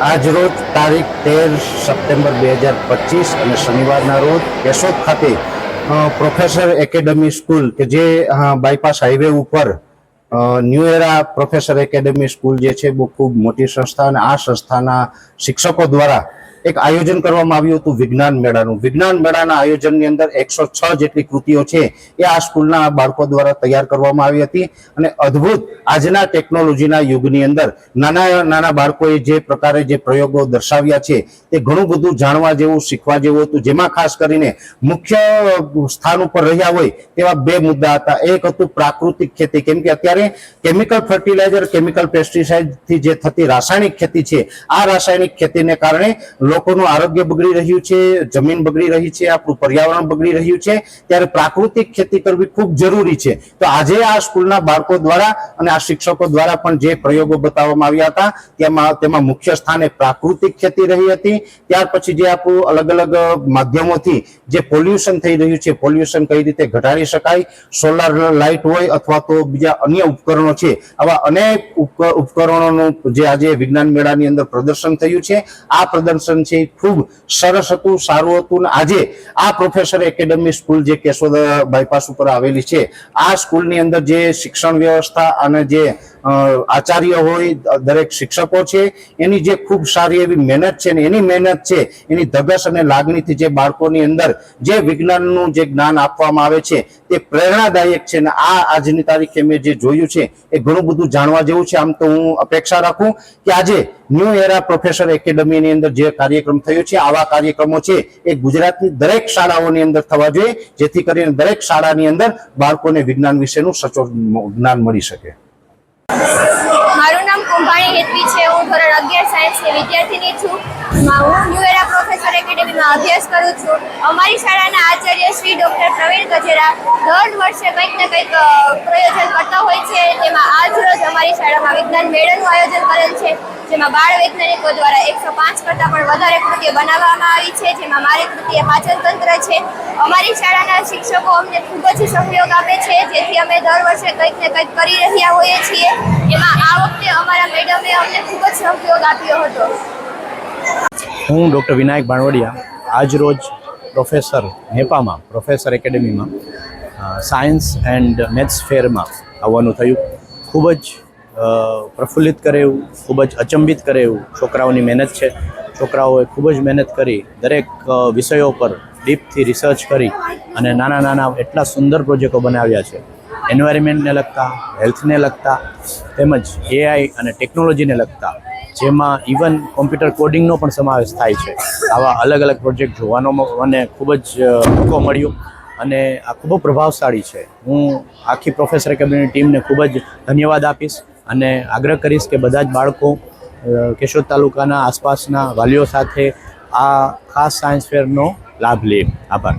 આજરોજ તારીખ તેર સપ્ટેમ્બર બે હજાર પચીસ અને શનિવારના રોજ કેશોદ ખાતે પ્રોફેસર એકેડમી સ્કૂલ કે જે બાયપાસ હાઈવે ઉપર new era professor academy school જે છે, બહુ ખૂબ મોટી સંસ્થા અને આ સંસ્થાના શિક્ષકો દ્વારા એક આયોજન કરવામાં આવ્યું હતું વિજ્ઞાન મેળાનું. વિજ્ઞાન મેળાના આયોજનની અંદર એકસો છ જેટલી કૃતિઓ છે એ આ સ્કૂલના બાળકો દ્વારા તૈયાર કરવામાં આવી હતી અને અદ્ભુત આજના ટેકનોલોજીના યુગની અંદર નાના નાના બાળકોએ જે પ્રકારે જે પ્રયોગો દર્શાવ્યા છે તે ઘણું બધું જાણવા જેવું, શીખવા જેવું હતું. જેમાં ખાસ કરીને મુખ્ય સ્થાન ઉપર રહ્યા હોય તેવા બે મુદ્દા હતા. એક હતું પ્રાકૃતિક ખેતી. કેમ કે અત્યારે કેમિકલ ફર્ટિલાઇઝર, કેમિકલ પેસ્ટિસાઇડથી જે થતી રાસાયણિક ખેતી છે, આ રાસાયણિક ખેતીને કારણે લોકોનું આરોગ્ય બગડી રહ્યું છે, જમીન બગડી રહી છે, આપણું પર્યાવરણ બગડી રહ્યું છે, ત્યારે પ્રાકૃતિક ખેતી કરવી ખૂબ જરૂરી છે. તો આજે આ સ્કૂલના બાળકો દ્વારા અને આ શિક્ષકો દ્વારા પણ જે પ્રયોગો બતાવવામાં આવ્યા હતા, તેમાં તેમાં મુખ્ય સ્થાને પ્રાકૃતિક ખેતી રહી હતી. ત્યાર પછી જે આપણું અલગ અલગ માધ્યમોથી જે પોલ્યુશન થઈ રહ્યું છે, પોલ્યુશન કઈ રીતે ઘટાડી શકાય, સોલાર લાઇટ હોય અથવા તો બીજા અન્ય ઉપકરણો છે, આવા અનેક ઉપક- ઉપકરણોનું જે આજે વિજ્ઞાન મેળાની અંદર પ્રદર્શન થયું છે. આ પ્રદર્શન છે એ ખૂબ સરસ હતું, સારું હતું. આજે આ પ્રોફેસર એકેડમી સ્કૂલ જે કેશોદ બાયપાસ ઉપર આવેલી છે, આ સ્કૂલની અંદર જે શિક્ષણ વ્યવસ્થા અને જે આચાર્ય હોય દરેક શિક્ષકો છે, એની જે ખૂબ સારી એવી મહેનત છે ને એની મહેનત છે, એની ધગસ અને લાગણીથી જે બાળકોની અંદર જે વિજ્ઞાનનું જે જ્ઞાન આપવામાં આવે છે, તે પ્રેરણાદાયક છે ને આ આજની તારીખે મેં જે જોયું છે, એ ઘણું બધું જાણવા જેવું છે. આમ તો હું અપેક્ષા રાખું કે આજે ન્યૂ એરા પ્રોફેસર એકેડમીની અંદર જે કાર્યક્રમ થયો છે, આવા કાર્યક્રમો છે, એ ગુજરાતની દરેક શાળાઓની અંદર થવા જોઈએ, જેથી કરીને દરેક શાળાની અંદર બાળકોને વિજ્ઞાન વિશેનું સચોટ જ્ઞાન મળી શકે. હું ધોરણ અગિયાર સાયન્સની વિદ્યાર્થીની છું. હું ન્યુ એરા પ્રોફેસર એકેડેમીમાં અભ્યાસ કરું છું. અમારી શાળાના આચાર્ય શ્રી ડૉક્ટર પ્રવીણ ગજેરા દર વર્ષે કંઈક ને કંઈક પ્રયોજન કરતા હોય છે. તેમાં આજ રોજ અમારી શાળામાં વિજ્ઞાન મેળાનું આયોજન કરેલ છે, જેમાં બાળ વૈજ્ઞાનિકો દ્વારા એકસો પાંચ કરતાં પણ વધારે કૃતિઓ બનાવવામાં આવી છે, જેમાં મારી કૃતિ એ પાચન તંત્ર છે. અમારી શાળાના શિક્ષકો અમને ખૂબ જ સહયોગ આપે છે, જેથી અમે દર વર્ષે કંઈક ને કંઈક કરી રહ્યા હોઈએ છીએ. એમાં આ વખતે અમારા મેડમે અમને ખૂબ જ સહયોગ આપ્યો હતો. હું ડૉક્ટર વિનાયક ભાણવડિયા આજ રોજ પ્રોફેસર નેપામાં, પ્રોફેસર એકેડેમીમાં સાયન્સ એન્ડ મેથ્સ ફેરમાં આવવાનું થયું. ખૂબ જ પ્રફુલ્લિત કરે એવું, ખૂબ જ અચંબિત કરે એવું છોકરાઓની મહેનત છે. છોકરાઓએ ખૂબ જ મહેનત કરી, દરેક વિષયો પર ડીપથી રિસર્ચ કરી અને નાના નાના એટલા સુંદર પ્રોજેક્ટો બનાવ્યા છે. એન્વાયરમેન્ટને લગતા હેલ્થને લગતા, તેમજ એઆઈ અને ટેકનોલોજીને લગતા, જેમાં ઇવન કોમ્પ્યુટર કોડિંગનો પણ સમાવેશ થાય છે. આવા અલગ અલગ પ્રોજેક્ટ જોવાનો મને ખૂબ જ મોકો મળ્યો અને આ ખૂબ પ્રભાવશાળી છે. હું આખી પ્રોફેસર કેબિનેટ ટીમને ખૂબ જ ધન્યવાદ આપીશ અને આગ્રહ કરીશ કે બધા જ બાળકો કેશોદ તાલુકાના આસપાસના વાલીઓ સાથે આ ખાસ સાયન્સ ફેરનો લાભ લે. આભાર.